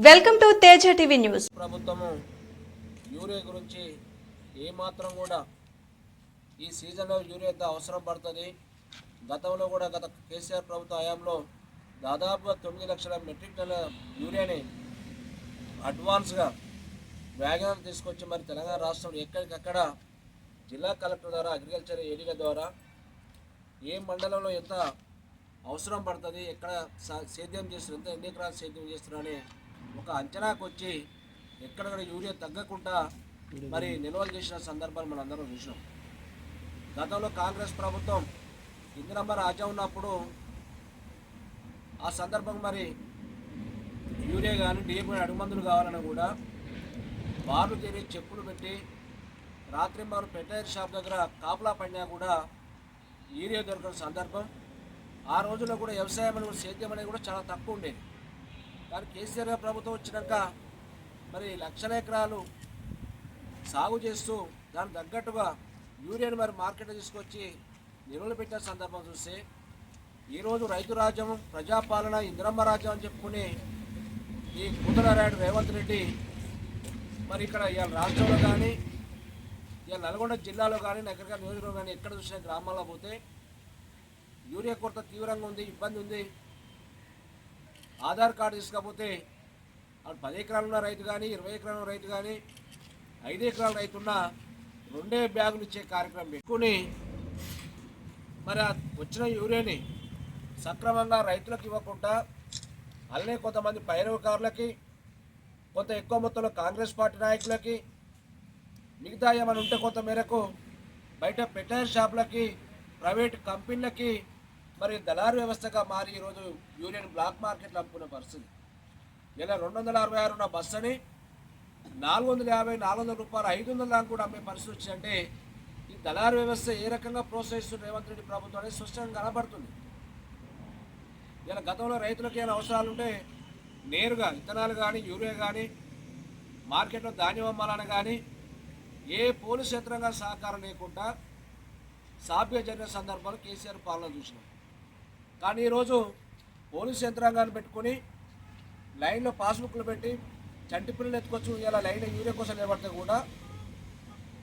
Welcome to Teja TV news. ప్రభుత్వము urea గురించి ఏమాత్రం కూడా ఈ సీజన్లో యూరియా ఎంత అవసరం పడుతుంది. గతంలో కూడా గత కేసీఆర్ ప్రభుత్వ హయాంలో దాదాపుగా తొమ్మిది లక్షల మెట్రిక్ టన్నుల యూరియాని అడ్వాన్స్గా వ్యాగన్ తీసుకొచ్చి మరి తెలంగాణ రాష్ట్రంలో ఎక్కడికక్కడ జిల్లా కలెక్టర్ ద్వారా అగ్రికల్చర్ ఏడీల ద్వారా ఏ మండలంలో ఎంత అవసరం పడుతుంది ఎక్కడ సా- సేద్యం చేస్తున్నారు ఎంత ఎన్ని ఎకరాలు సేద్యం చేస్తున్నారని ఒక అంచనాకు వచ్చి ఎక్కడక్కడ యూరియా తగ్గకుండా మరి నిల్వలు చేసిన సందర్భాలు మనందరం అందరం చూసినాం. గతంలో కాంగ్రెస్ ప్రభుత్వం ఇందిరమ్మ రాజా ఉన్నప్పుడు ఆ సందర్భం మరి యూరియా కానీ డిఏపీ అడుగుమందులు కావాలని కూడా బార్లు తీరి చెప్పులు పెట్టి రాత్రి మారు పెట్టైర్ షాప్ దగ్గర కాపలా పడినా కూడా యూరియా దొరకని సందర్భం. ఆ రోజుల్లో కూడా వ్యవసాయం అనేది కూడా సేద్యం అనేది కూడా చాలా తక్కువ ఉండేది. కానీ కేసీఆర్ ప్రభుత్వం వచ్చినాక మరి లక్షల ఎకరాలు సాగు చేస్తూ దానికి తగ్గట్టుగా యూరియాను మరి మార్కెట్ తీసుకొచ్చి నిల్వలు పెట్టిన సందర్భం చూస్తే ఈరోజు రైతు రాజ్యం ప్రజాపాలన ఇంద్రమ్మ రాజ్యం అని చెప్పుకుని ఈ కుదరారాయుడు రేవంత్ రెడ్డి మరి ఇక్కడ ఇవాళ రాష్ట్రంలో కానీ ఇవాళ నల్గొండ జిల్లాలో కానీ నగరగా నియోజకవర్గం కానీ ఎక్కడ చూసిన గ్రామాల్లో పోతే యూరియా కొరత తీవ్రంగా ఉంది ఇబ్బంది ఉంది. ఆధార్ కార్డు తీసుకపోతే అటు పది ఎకరాలు ఉన్న రైతు కానీ ఇరవై ఎకరాలు రైతు కానీ ఐదు ఎకరాల రైతు ఉన్న రెండే బ్యాగులు ఇచ్చే కార్యక్రమం పెట్టుకుని మరి వచ్చిన యూరియాని సక్రమంగా రైతులకు ఇవ్వకుండా అలానే కొంతమంది పైరవకారులకి కొంత ఎక్కువ మొత్తంలో కాంగ్రెస్ పార్టీ నాయకులకి మిగతా ఏమైనా ఉంటే కొంత మేరకు బయట పెటైర్ షాపులకి ప్రైవేట్ కంపెనీలకి మరి దళారు వ్యవస్థగా మారి ఈరోజు యూనియన్ బ్లాక్ మార్కెట్లో అమ్ముకునే పరిస్థితి. ఇలా రెండు వందల అరవై ఆరు ఉన్న బస్సుని నాలుగు వందల యాభై నాలుగు వందల రూపాయలు ఐదు వందల దాకా కూడా అమ్మే పరిస్థితి వచ్చిందంటే ఈ దళారు వ్యవస్థ ఏ రకంగా ప్రోత్సహిస్తున్న రేవంత్ రెడ్డి ప్రభుత్వం అనేది స్పష్టంగా కనబడుతుంది. ఇలా గతంలో రైతులకు ఏమైనా అవసరాలు ఉంటే నేరుగా విత్తనాలు కానీ యూరియా కానీ మార్కెట్లో ధాన్యం అమ్మాలని కానీ ఏ పోలీసు యంత్రంగా సహకారం లేకుండా సాభ్య జరిగిన సందర్భాలు కేసీఆర్ పాలన చూసినాం. కానీ ఈరోజు పోలీస్ యంత్రాంగాన్ని పెట్టుకొని లైన్లో పాస్బుక్లు పెట్టి చంటి పిల్లలు ఎత్తుకొచ్చు ఇలా లైన్ యూరియా కోసం నిలబడితే కూడా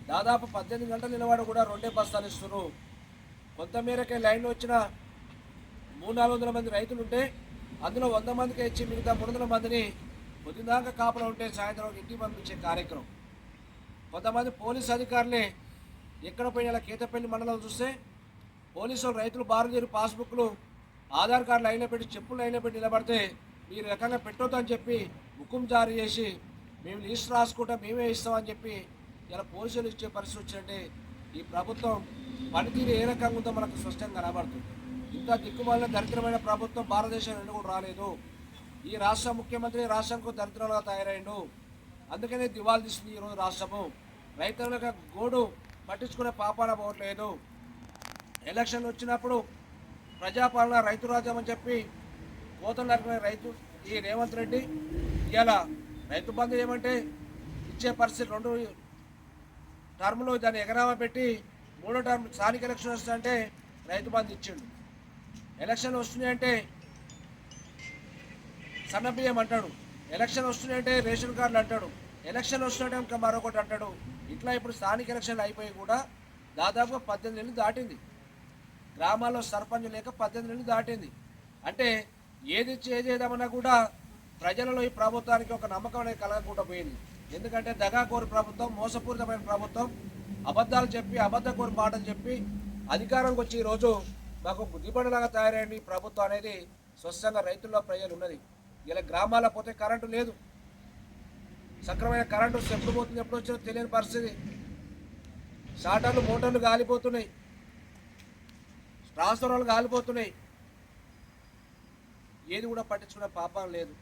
దాదాపు పద్దెనిమిది గంటలు నిలబడి కూడా రెండే బస్తాలు ఇస్తున్నారు కొంతమేరకే లైన్లో వచ్చిన మూడు నాలుగు వందల మంది రైతులు ఉంటే అందులో వంద మందికి ఇచ్చి మిగతా మూడు వందల మందిని పొద్దుదాకా కాపలా ఉంటే సాయంత్రం ఇంటికి పంపించే కార్యక్రమం. కొంతమంది పోలీస్ అధికారులే ఎక్కడ పోయిన కేతపల్లి మండలం చూస్తే పోలీసులు రైతులు బారుదేరి పాస్బుక్లు ఆధార్ కార్డు లైన్లో పెట్టి చెప్పులు లైన్లో పెట్టి నిలబడితే మీరు ఈ రకంగా పెట్టొద్దని చెప్పి హుకుం జారీ చేసి మేము లిస్ట్ రాసుకుంటా మేమే ఇస్తామని చెప్పి ఇలా పోలీసులు ఇచ్చే పరిస్థితి వచ్చినట్టే ఈ ప్రభుత్వం పనితీరు ఏ రకంగా ఉందో మనకు స్పష్టంగా కనబడుతుంది. ఇంత దిక్కుమాలిన దరిద్రమైన ప్రభుత్వం భారతదేశం ఎందుకు రాలేదు. ఈ రాష్ట్ర ముఖ్యమంత్రి రాష్ట్రంకు దరిద్రంగా తయారైండు. అందుకనే దివాళ తీసింది ఈరోజు రాష్ట్రము. రైతులకు గోడు పట్టించుకునే పాపాన పోవట్లేదు. ఎలక్షన్ వచ్చినప్పుడు ప్రజాపాలన రైతు రాజ్యం అని చెప్పి కోతలు నరికిన రైతు ఈ రేవంత్ రెడ్డి. ఇవాళ రైతు బంధు ఏమంటే ఇచ్చే పరిస్థితి రెండు టర్మ్లో దాన్ని ఎగరామా పెట్టి మూడో టర్మ్ స్థానిక ఎలక్షన్ వస్తుందంటే రైతు బంధు ఇచ్చిండు. ఎలక్షన్ వస్తున్నాయంటే సన్న బియ్యం అంటాడు. ఎలక్షన్ వస్తున్నాయంటే రేషన్ కార్డులు అంటాడు. ఎలక్షన్ వస్తున్నాయంటే ఇంకా మరొకటి అంటాడు. ఇట్లా ఇప్పుడు స్థానిక ఎలక్షన్లు అయిపోయి కూడా దాదాపుగా పద్దెనిమిది నెలలు దాటింది. గ్రామాల్లో సర్పంచ్ లేక పద్దెనిమిది నెలలు దాటింది. అంటే ఏది చేసేదామన్నా కూడా ప్రజలలో ఈ ప్రభుత్వానికి ఒక నమ్మకం అనేది కలగకుండా పోయింది. ఎందుకంటే దగాకోరు ప్రభుత్వం మోసపూరితమైన ప్రభుత్వం అబద్ధాలు చెప్పి అబద్ధకోరు మాటలు చెప్పి అధికారంకి వచ్చి ఈరోజు మాకు బుద్ధిపడిలాగా తయారైన ప్రభుత్వం అనేది స్వచ్ఛంగా రైతుల్లో ప్రజలు ఉన్నది. ఇలా గ్రామాల్లో పోతే కరెంటు లేదు. సక్రమైన కరెంటు ఎప్పుడు పోతుంది ఎప్పుడు వచ్చినా తెలియని పరిస్థితి. షాటర్లు మోటార్లు గాలిపోతున్నాయి ట్రాన్స్ఫర్లు కాలిపోతున్నాయి. ఏది కూడా పట్టించుకునే పాపం లేదు.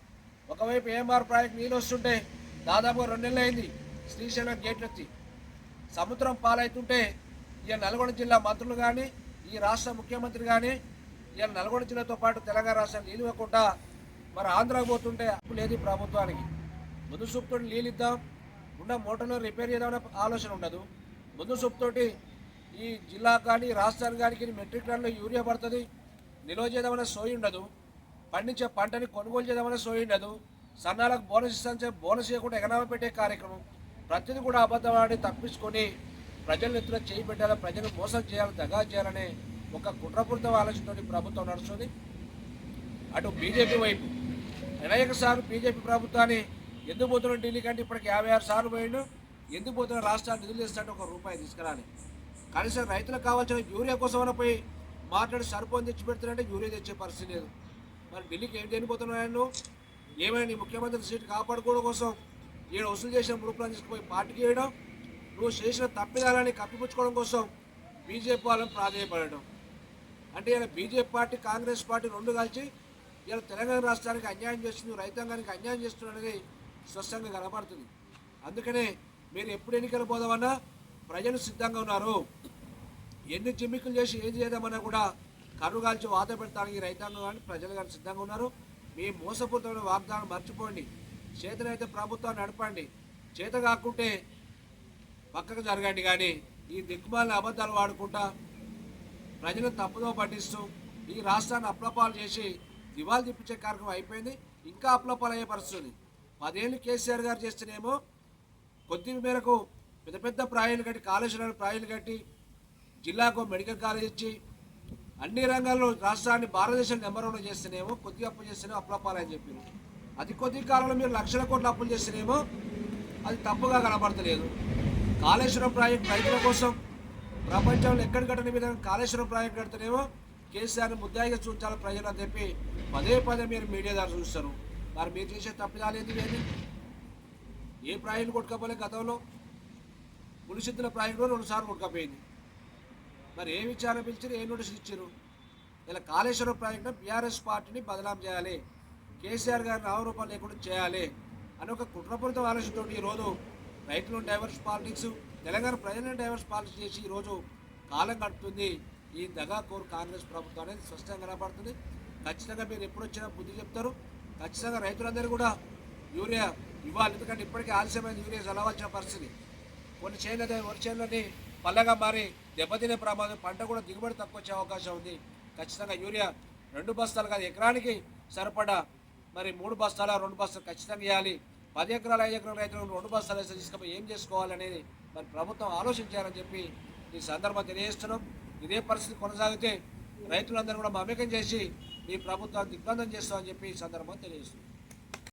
ఒకవైపు ఏఎంఆర్ ప్రాజెక్ట్ నీళ్ళు వస్తుంటే దాదాపుగా రెండు నెలలు అయింది శ్రీశైలం గేట్లు ఎత్తి సముద్రం పాలవుతుంటే ఇక నల్గొండ జిల్లా మంత్రులు కానీ ఈ రాష్ట్ర ముఖ్యమంత్రి కానీ ఇవాళ నల్గొండ జిల్లాతో పాటు తెలంగాణ రాష్ట్రం నీళ్ళు ఇవ్వకుండా మరి ఆంధ్రాకు పోతుంటే అప్పు లేదు ప్రభుత్వానికి. ముందు చూపుతోటి నీళ్ళు ఇద్దాం ఉన్న మోటార్లో రిపేర్ చేద్దామనే ఆలోచన ఉండదు. ముందు సూపుతోటి ఈ జిల్లా కానీ రాష్ట్రానికి కానీ మెట్రిక్ టన్నులు యూరియా పడుతుంది. నిల్వ చేద్దామనే సోయి ఉండదు. పండించే పంటని కొనుగోలు చేద్దామనే సోయి ఉండదు. సన్నాలకు బోనస్ ఇస్తాను బోనస్ ఇవ్వకుండా ఎగనామా పెట్టే కార్యక్రమం. ప్రతిదీ కూడా అబద్ధవాడి తప్పించుకొని ప్రజలు ఎత్తున చేయి పెట్టాలి ప్రజలు మోసం చేయాలి దగా చేయాలనే ఒక కుట్రపూరిత ఆలోచనతో ప్రభుత్వం నడుస్తుంది. అటు బీజేపీ వైపు అనేక సార్లు బీజేపీ ప్రభుత్వాన్ని ఎందుకు పోతున్నాడు ఢిల్లీ కంటే ఇప్పటికి యాభై ఆరు సార్లు పోయిండు? ఎందుకు పోతున్న రాష్ట్రాలు నిధులు ఇస్తాంటే ఒక రూపాయి తీసుకురాలి. కనీసం రైతులకు కావాల్సిన యూరియా కోసమైనా పోయి మాట్లాడి సరిపోని తెచ్చి పెడుతున్నారంటే యూరియా తెచ్చే పరిస్థితి లేదు. మరి ఢిల్లీకి ఏం దేనిపోతున్నాడు ఏమైనా నీ ముఖ్యమంత్రి సీటు కాపాడుకోవడం కోసం ఈయన వసూలు చేసిన రూపాయలు తీసుకుపోయి పార్టీకి వేయడం నువ్వు చేసిన తప్పిదాలని కప్పిపుచ్చుకోవడం కోసం బీజేపీ వాళ్ళని ప్రాధాన్యపడడం అంటే ఇలా బీజేపీ పార్టీ కాంగ్రెస్ పార్టీ రెండు కలిసి ఇలా తెలంగాణ రాష్ట్రానికి అన్యాయం చేస్తుంది రైతాంగానికి అన్యాయం చేస్తున్నది స్పష్టంగా కనపడుతుంది. అందుకనే మీరు ఎప్పుడు ఎన్నికలు పోదామన్నా ప్రజలు సిద్ధంగా ఉన్నారు. ఎన్ని చిమ్మికులు చేసి ఏం చేద్దామన్నా కూడా కరుగాల్చి వాత పెడతానికి రైతాంగం కానీ ప్రజలు కానీ సిద్ధంగా ఉన్నారు. మీ మోసపూరితమైన వాగ్దానం మర్చిపోండి. చేతనైతే ప్రభుత్వాన్ని నడపండి. చేత కాకుంటే పక్కకు జరగండి కానీ ఈ దిక్కుమాలిన అబద్ధాలు వాడుకుంటా ప్రజలను తప్పుదో పట్టిస్తూ ఈ రాష్ట్రాన్ని అప్లపాలు చేసి దివాలు తిప్పించే కార్యక్రమం అయిపోయింది. ఇంకా అప్లపాలు అయ్యే పరిస్థితుంది పదేళ్ళు కేసీఆర్ గారు చేస్తేనేమో కొద్ది మేరకు పెద్ద పెద్ద ప్రాయాలు కట్టి కాళేశ్వరాలు ప్రాయాలు కట్టి జిల్లాకు మెడికల్ కాలేజ్ ఇచ్చి అన్ని రంగాల్లో రాష్ట్రాన్ని భారతదేశం నెంబర్ వన్ చేస్తేనేమో కొద్దిగా అప్పు చేస్తేనేమో అప్లపాలు చెప్పి చెప్పారు. అది కొద్ది కాలంలో మీరు లక్షల కోట్ల అప్పులు చేస్తేనేమో అది తప్పుగా కనబడతలేదు. కాళేశ్వరం ప్రాజెక్ట్ రైతుల కోసం ప్రపంచంలో ఎక్కడ కట్టని విధంగా కాళేశ్వరం ప్రాజెక్ట్ కడితేనేమో కేసీఆర్ని ముద్దాయిగా చూపించాలి ప్రజలు అని చెప్పి పదే పదే మీరు మీడియా ద్వారా చూస్తారు. మరి మీరు చేసే తప్పిదాలు ఏంటి ఏ ప్రాజెక్టు కొట్టుకపోలే గతంలో? మునిసిద్ధుల ప్రాజెక్టులో రెండు ఉడకపోయింది మరి ఏ విచారణ పిలిచారు ఏ నోటీసులు ఇచ్చారు? ఇలా కాళేశ్వరం ప్రాజెక్టులో బీఆర్ఎస్ పార్టీని బదనాం చేయాలి కేసీఆర్ గారిని నామరూపాలు లేకుండా చేయాలి అని ఒక కుట్రపూరిత ఆలోచనతో ఈరోజు రైతులను డైవర్స్ పాలిటిక్స్ తెలంగాణ ప్రజలను డైవర్స్ పాలిటిక్స్ చేసి ఈరోజు కాలం గడుపుతుంది. ఈ దగాకోరు కాంగ్రెస్ ప్రభుత్వం అనేది స్పష్టంగా కనపడుతుంది. ఖచ్చితంగా మీరు ఎప్పుడు వచ్చినా బుద్ధి చెప్తారు. ఖచ్చితంగా రైతులందరూ కూడా యూరియా ఇవ్వాలి. ఎందుకంటే ఇప్పటికే ఆలస్యమైన యూరియా చదవాల్సిన పరిస్థితి. కొన్ని చేనుల వరి చేనులని పల్లగా మారి దెబ్బతినే ప్రమాదం పంట కూడా దిగుబడి తక్కువ వచ్చే అవకాశం ఉంది. ఖచ్చితంగా యూరియా రెండు బస్తాలు కాదు ఎకరానికి సరిపడా మరి మూడు బస్తాల రెండు బస్తాలు ఖచ్చితంగా వేయాలి పది ఎకరాలు ఐదు ఎకరాల రైతులు రెండు బస్తాలు వేస్తే తీసుకుపోయి ఏం చేసుకోవాలనేది మరి ప్రభుత్వం ఆలోచించాలని చెప్పి ఈ సందర్భం తెలియజేస్తున్నాం. ఇదే పరిస్థితి కొనసాగితే రైతులందరూ కూడా మమేకం చేసి ఈ ప్రభుత్వాన్ని దిగ్బంధం చేస్తామని చెప్పి ఈ సందర్భం తెలియజేస్తున్నాం.